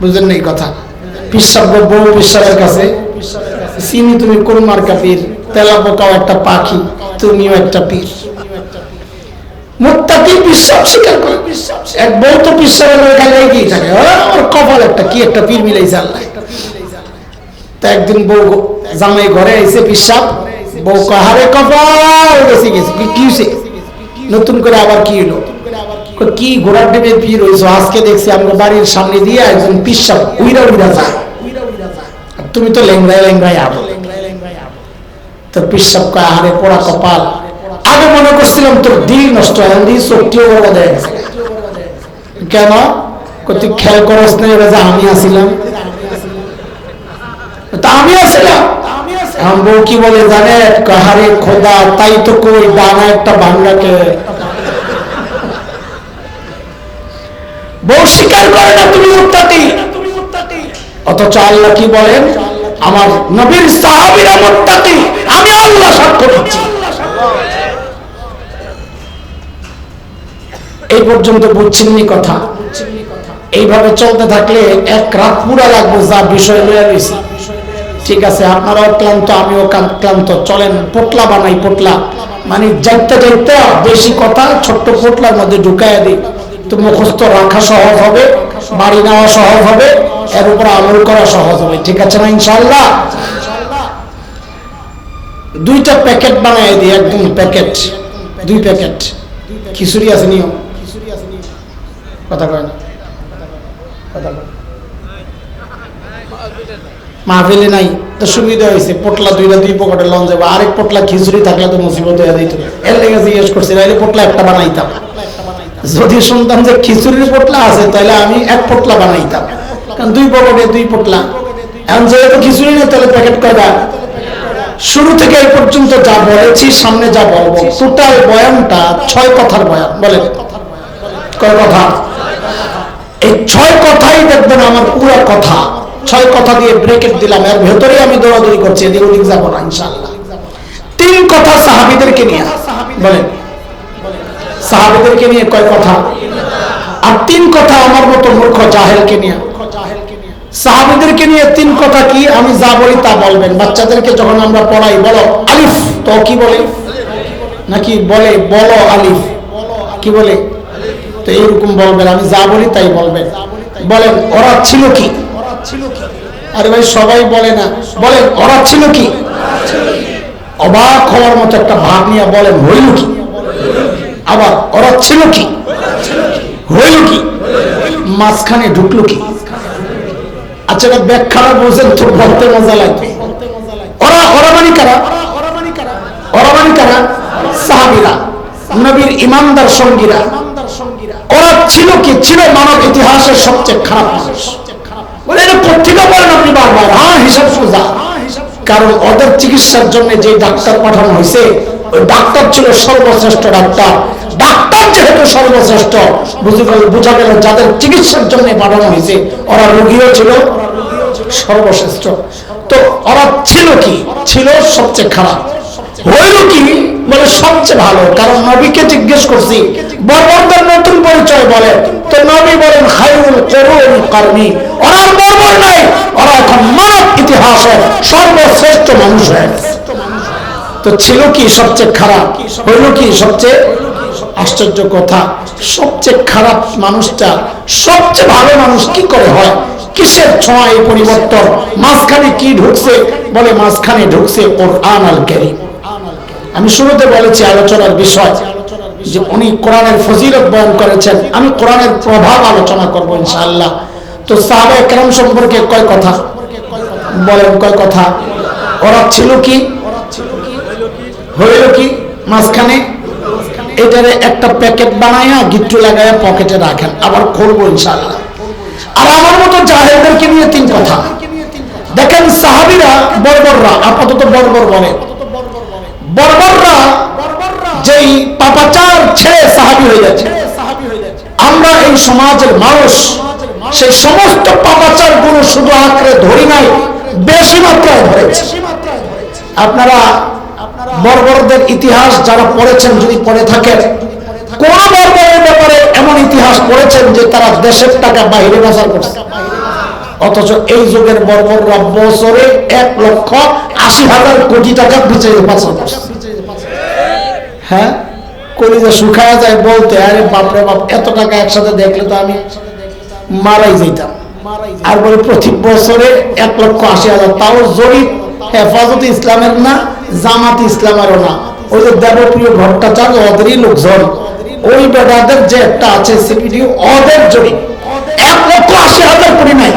বুঝলেন না এই কথা? বউ পিসাবের কাছে, চিনি তুমি কোন মার্কা পীর? তেলা পোকাও একটা পাখি, তুমিও একটা পীর। একদিন বউ জামাই ঘরে আইছে পিসাব। বউ কাহারে কপাল গেছে। নতুন করে আবার কি হলো কি ঘোড়ার ডিমে পীর হইছো আজকে দেখছি আমার বাড়ির সামনে দিয়ে একজন পিসাব উইরা উইরা যায়। তুমি তো লেংরায় লেংরায় আবো। তো পিসাব কয় আহারে পোড়া কপাল। আগে মনে করছিলাম তোর দিল নষ্ট হয় দিল চোখটিও বড় দেয় কেন? তুই খেয়াল করস না এবার আমি আসিলাম তা আমি আসিলাম বউ কি বলে জানে? কাহারে খোদা, তাই তো কই দানা একটা বাংলাকে বউ স্বীকার করে না তুমি অথচ আল্লাহ কি বলেন? আমার নবীর সাহাবীরা আমি আল্লাহ সাক্ষ্য দিচ্ছি। এই পর্যন্ত কথা। এইভাবে চলতে থাকলে এক রাত পুরা লাগবে যা বিষয় রয়েছি। ঠিক আছে, আপনারাও ক্লান্ত, আমিও ক্লান্ত। চলেন, পোটলা বানাই, পোটলা। মানে যাইতে যাইতে বেশি কথা ছোট্ট পোটলার মধ্যে ঢুকাইয়া দিই। তো মুখস্থ রাখা সহজ হবে বাড়ি নেওয়া সহজ হবে, এর উপর আমল করা সহজ হবে। ঠিক আছে না ইনশাল্লাহ দুইটা প্যাকেট বানাই দিই, একদম প্যাকেট, দুই প্যাকেট। খিচুড়ি আছে নিও কথা মাহফিলে নাই, তো সুবিধা হয়েছে, পোটলা দুইটা দুই পকেটে লঞ্চ যাব আরেক পোটলা খিচুড়ি থাকলে তো মুসিবত হয়ে দিত এর লেগে জিজ্ঞেস করছি পোটলা একটা বানাইতাম। যদি শুনতাম যে খিচুড়ির পোটলা আছে, তাহলে আমি এক পোটলা বানাইতাম। কারণ দুই পকেটে দুই পোটলা। এখন যেহেতু খিচুড়ি নেই, তাহলে প্যাকেট কয়টা? শুরু থেকে এই পর্যন্ত যা বলেছি, সামনে যা বলব টোটাল বয়ানটা ছয় কথার বয়ান, বলেন। কয় কথা? এই ছয় কথাই দেখবেন আমার পুরো কথা। ছয় কথা দিয়ে ব্রেকেট দিলাম, এর ভেতরে আমি দৌড়াদৌড়ি করছি, এদিক যাব না ইনশাল্লাহ তিন কথা সাহাবিদেরকে নিয়ে বলেন। সাহাবিদেরকে নিয়ে কয় কথা? আর তিন কথা আমার মতো মূর্খ জাহেলকে নিয়ে। সাহাবিদেরকে নিয়ে তিন কথা কি? আমি যা বলি তা বলবেন। বাচ্চাদেরকে যখন আমরা পড়াই, বলো আলিফ, তো কি বলে? নাকি বলে, বলো আলিফ? কি বলে? তো এইরকম বলবেন। আমি যা বলি তাই বলবেন। বলেন, ওরা ছিল কি? আরে ভাই, সবাই বলে না। বলেন, ওরা ছিল কি? অবাক হওয়ার মতো একটা ভাব নিয়ে বলেন, হইল কি? আবার ওরা ছিল কি? হইল কি? মাঝখানে ঢুকলো কি? আচ্ছা এটা ব্যাখ্যাটা বলছেন তো বলতে মজা লাগবে। ওরা মানে কারা? মানে কারা? সাহাবিরা, নবীর ইমানদার সঙ্গীরা। ওরা ছিল কি? ছিল মানব ইতিহাসের সবচেয়ে খারাপ মানুষ। বারবার? হ্যাঁ কারণ ওদের চিকিৎসার জন্য যে ডাক্তার পাঠানো হয়েছে ওই ডাক্তার ছিল সর্বশ্রেষ্ঠ ডাক্তার। ডাক্তার যেহেতু সর্বশ্রেষ্ঠ, বুঝে বোঝা গেল যাদের চিকিৎসার জন্য পাঠানো হয়েছে, ওরা রোগীও ছিল, সর্বশ্রেষ্ঠ। তো ওরা ছিল কি? ছিল সবচেয়ে খারাপ। হইল কি? সবচেয়ে ভালো, কারণ নবীকে জিজ্ঞেস করছি, বর্বরদের নতুন পরিচয় বলে। তো নবী বলেন খাইরুল করুন কর্মী ওরা বর্বর নাই, ওরা এখন মানব ইতিহাসে সর্বশ্রেষ্ঠ মানুষ হয়ে। তো ছিল কি সবচেয়ে খারাপ? হইল কি সবচেয়ে আশ্চর্য কথা, সবচেয়ে খারাপ মানুষটা, সবচেয়ে ভালো মানুষ কি করে হয়? কিসের ছোঁয়া এই পরিবর্তন? মাঝখানে কি ঢুকছে? বলে মাঝখানে ঢুকছে ওর আনাল কেরিম। আমি শুরুতে বলেছি আলোচনার বিষয় যে উনি কোরআনের ফজিলত বয়ন করেছেন। আমি কোরআনের প্রভাব আলোচনা করব ইনশাআল্লাহ। তো সাহাবা একরাম সম্পর্কে কয় কথা? বলেন কয় কথা? ওরা ছিল কি? হইল কি? মাঝখানে? এটারে একটা প্যাকেট বানায়া গিট্টু লাগাইয়া পকেটে রাখেন। আবার খুলবো ইনশাআল্লাহ। আর আমার মতো জাহেলদেরকে নিয়ে তিন কথা। দেখেন সাহাবিরা বর্বররা, আপাতত বর্বর বলে। বর্বররা যেই পাপাচার ছেড়ে সাহাবি হয়ে যাচ্ছে। আমরা এই সমাজের মানুষ, সেই সমস্ত পাপাচারগুলো শুধু আঁকড়ে ধরি নাই, বেশি মাত্রায় ধরেছে। আপনারা বর্বরদের ইতিহাস যারা পড়েছেন, যদি পড়ে থাকেন, কোন বর্বরের ব্যাপারে এমন ইতিহাস পড়েছেন যে তারা দেশের টাকা বাইরে পাচার করছে। অথচ এই যুগের বর্বররা বছরে এক লক্ষ আশি হাজার কোটি টাকা বিচারে পাচার করছে। হ্যাঁ? কলিজা শুকায় যায় বলতে, আরে বাপরে বাপ, এত টাকা একসাথে দেখলে তো আমি মারাই যেতাম। আর বলে, প্রতি বছরে এক লক্ষ আশি হাজার। তাও জরিপ হেফাজত ইসলামের না জামাত ইসলামেরও না। ওই যে দেবপ্রিয় ভট্টাচার্য ওদেরই লোকজন। ওই বেটাদের যে একটা আছে সিপিডি ওদের জড়ি এক লক্ষ আশি হাজার কোটি নাই